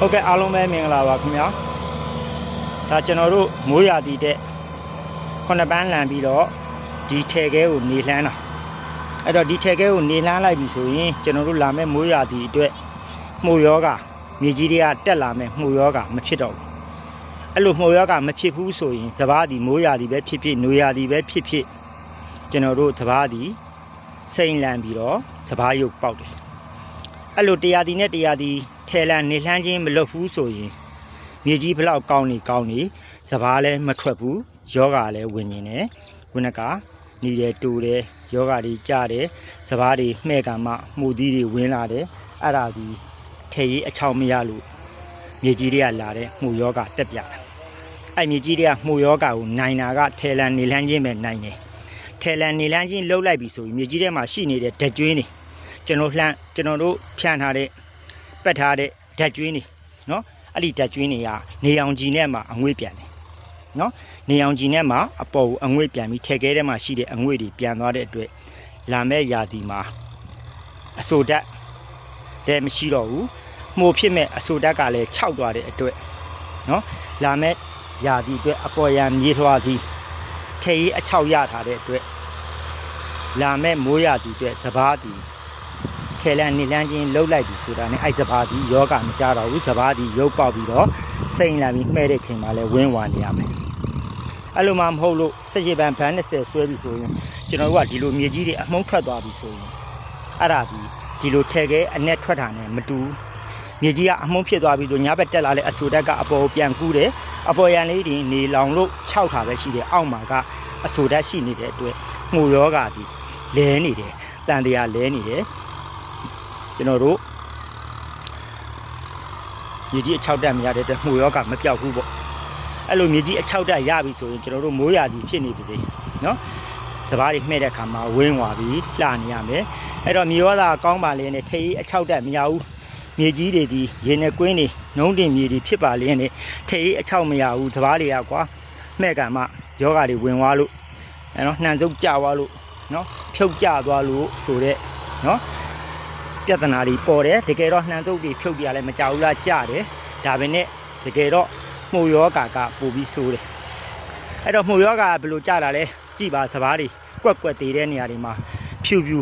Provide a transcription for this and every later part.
ဟုတ်ကဲ့အားလုံးပဲမင်္ဂလာပါခင်ဗျာဒါကျွန်တော်တို့မိုးရာသီတဲ့ခုနှစ်ပန်းလန်ပြီးတော့ဒီထဲခဲကိုနေလှမ်းတာအဲ့တော့ဒီထဲခဲကိုနေလှမ်းလိုက်ပြီဆိုရင်ကျွန်တော်တို့လာမဲ့မိုးရာသီအတွက်မှုယောဂမြေကြီးတွေကတက်လာမဲ့မှုယောဂမဖြစ်တော့ဘူးအဲ့လိုမှုယောဂမဖြစ်ဘူးဆိုရင်စပားဒီမိုးရာသီပဲဖြစ်ဖြစ်နွေရာသီပဲဖြစ်ဖြစ်ကျွန်တော်တို့စပားဒီစိမ့်လန်ပြီးတော့စပားရုပ်ပေါက်တယ် အဲ့လိုတရားဒီနဲ့တရားဒီထဲလန်နေလှမ်းချင်းမလုပ်ဘူးဆိုရင်မြေကြီးဘလောက်ကောင်းနေကောင်းနေစပားလည်းမထွက်ဘူးယောဂလည်းဝင်နေတယ်ခုနကနေတယ်တူတယ်ယောဂတွေကြတယ်စပားတွေမှဲ့ကမှမှုသီးတွေဝင်လာတယ်အဲ့ဒါဒီထဲရေးအချောင်မရလို့မြေကြီးတွေကလာတဲ့မှုယောဂတက်ပြတာအဲ့မြေကြီးတွေကမှုယောဂကိုနိုင်တာကထဲလန်နေလှမ်းချင်းပဲနိုင်တယ်ထဲလန်နေလှမ်းချင်းလှုပ်လိုက်ပြီဆိုရင်မြေကြီးထဲမှာရှိနေတဲ့ဓာတ်ကျွင်းတွေ ကျွန်တော်လှမ်းကျွန်တော်တို့ဖြန့်ထားတဲ့ပက်ထားတဲ့ဓာတ်ကျွင်းတွေနော်အဲ့ဒီဓာတ်ကျွင်းတွေကနေအောင်ကြည်နဲ့မှအငွေ့ပြန်တယ်နော်နေအောင်ကြည်နဲ့မှအပေါ်ကိုအငွေ့ပြန်ပြီးထဲခဲထဲမှာရှိတဲ့အငွေ့တွေပြန်သွားတဲ့အတွက်လာမဲ့ယာတီမှာအဆိုဓာတ်တဲ့မရှိတော့ဘူးမှုဖြစ်မဲ့အဆိုဓာတ်ကလည်းခြောက်သွားတဲ့အတွက်နော်လာမဲ့ယာတီအတွက်အပေါ်ရန်မြေထွားသည်ထဲရေးအချောက်ရထားတဲ့အတွက်လာမဲ့မိုးယာတီအတွက်သဘာတီ ခဲလန်နေလန်းချင်းလှုပ်လိုက်ပြီဆိုတာနဲ့အဲ့စဘာဒီယောဂမကြတော့ဘူးစဘာဒီရုပ်ပေါက်ပြီးတော့စိန်လာပြီးမှဲတဲ့ချိန်မှာလဲဝင်းဝါနေရမယ်အဲ့လိုမှမဟုတ်လို့စက်ချေပန်ဘန်း20ဆွဲပြီဆိုရင်ကျွန်တော်တို့ကဒီလိုမြေကြီးတွေအမှုန့်ထွက်သွားပြီဆိုရင်အဲ့ဒါဒီဒီလိုထဲခဲအနဲ့ထွက်တာနဲ့မတူဘူးမြေကြီးကအမှုန့်ဖြစ်သွားပြီဆိုညဘက်တက်လာတဲ့အဆူတက်ကအပေါ်ကိုပြန်ကူးတယ်အပေါ်ရန်လေးတွေနေလောင်လို့ခြောက်တာပဲရှိတယ်အောက်မှာကအဆူတက်ရှိနေတဲ့အတွက်မှုယောဂဒီလဲနေတယ်တန်တရားလဲနေတယ် ကျွန်တော်တို့မြေကြီးအချောက်တက်မရတဲ့အတွက်မှုရောကမပြောက်ဘူးပေါ့အဲ့လိုမြေကြီးအချောက်တက်ရပြီဆိုရင်ကျွန်တော်တို့မိုးရာသီဖြစ်နေပြီလေနော်စပားတွေမှဲ့တဲ့ခါမှာဝင်းသွားပြီလှနေရမယ်အဲ့တော့မြေရောသာကောင်းပါလေနဲ့ထေးအချောက်တက်မရဘူးမြေကြီးတွေဒီရေနဲ့ကွင်းတွေနှုံးတင်မြေတွေဖြစ်ပါလေနဲ့ထေးအချောက်မရဘူးစပားတွေကကွာမှဲ့ကံမှယောဂါတွေဝင်သွားလို့အဲ့နော်နှံစုပ်ကျသွားလို့နော်ဖြုတ်ကျသွားလို့ဆိုတဲ့နော် ပြဿနာတွေပေါ်တယ်တကယ်တော့နှံတုပ်တွေဖြုတ်ပြရလဲမကြဘူးလားကြတယ်ဒါပဲနဲ့တကယ်တော့မှုယောဂါကပိုပြီးဆိုးတယ်အဲ့တော့မှုယောဂါကဘယ်လိုကြတာလဲကြည်ပါစပားတွေကွက်ကွက်သေးတဲ့နေရာတွေမှာဖြူဖြူ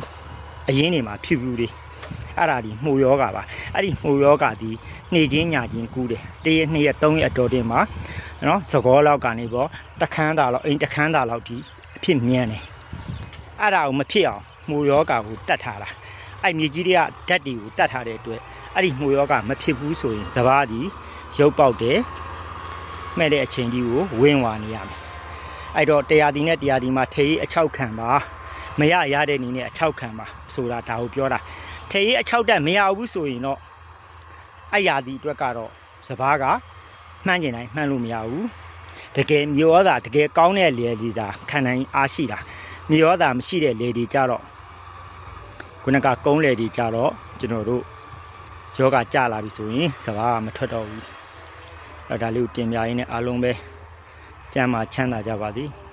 အရင်းတွေမှာဖြူဖြူတွေအဲ့ဒါဒီမှုယောဂါပါအဲ့ဒီမှုယောဂါဒီနှေချင်းညာချင်းကူးတယ်တရက်နှစ်ရက်သုံးရက်အတော်တင်မှာနော်သကောလောက်ကနေပေါ့တခန်းတာလောက်အိမ်တခန်းတာလောက်ဒီအဖြစ်မြန်းတယ်အဲ့ဒါကိုမဖြစ်အောင်မှုယောဂါကိုတတ်ထားတာ အဲ့မြေကြီးတွေကဓာတ်တွေကိုတတ်ထားတဲ့အတွက်အဲ့ဒီမှုရောဂမဖြစ်ဘူးဆိုရင်စပားဒီရုပ်ပေါက်တယ်မဲ့တဲ့အချိန်ကြီးကိုဝင်းဝါနေရမယ်အဲ့တော့တရားဒီနဲ့တရားဒီမှာထေးအချောက်ခံပါမရရတဲ့နည်းနဲ့အချောက်ခံပါဆိုတာဒါကိုပြောတာထေးအချောက်တက်မရဘူးဆိုရင်တော့အဲ့ရာဒီအတွက်ကတော့စပားကမှန်းကျင်တိုင်းမှန်းလို့မရဘူးတကယ်မြေရောသာတကယ်ကောင်းတဲ့လေလီတာခံနိုင်အားရှိတာမြေရောသာမရှိတဲ့လေဒီကြတော့ ခုနကကုန်းလေဒီကြတော့ကျွန်တော်တို့ယောဂကြလာပြီဆိုရင်စဘာကမထွက်တော့ဘူးအဲဒါလေးကိုတင်ပြရင်းနဲ့အားလုံးပဲကျမ်းမာချမ်းသာကြပါစေ။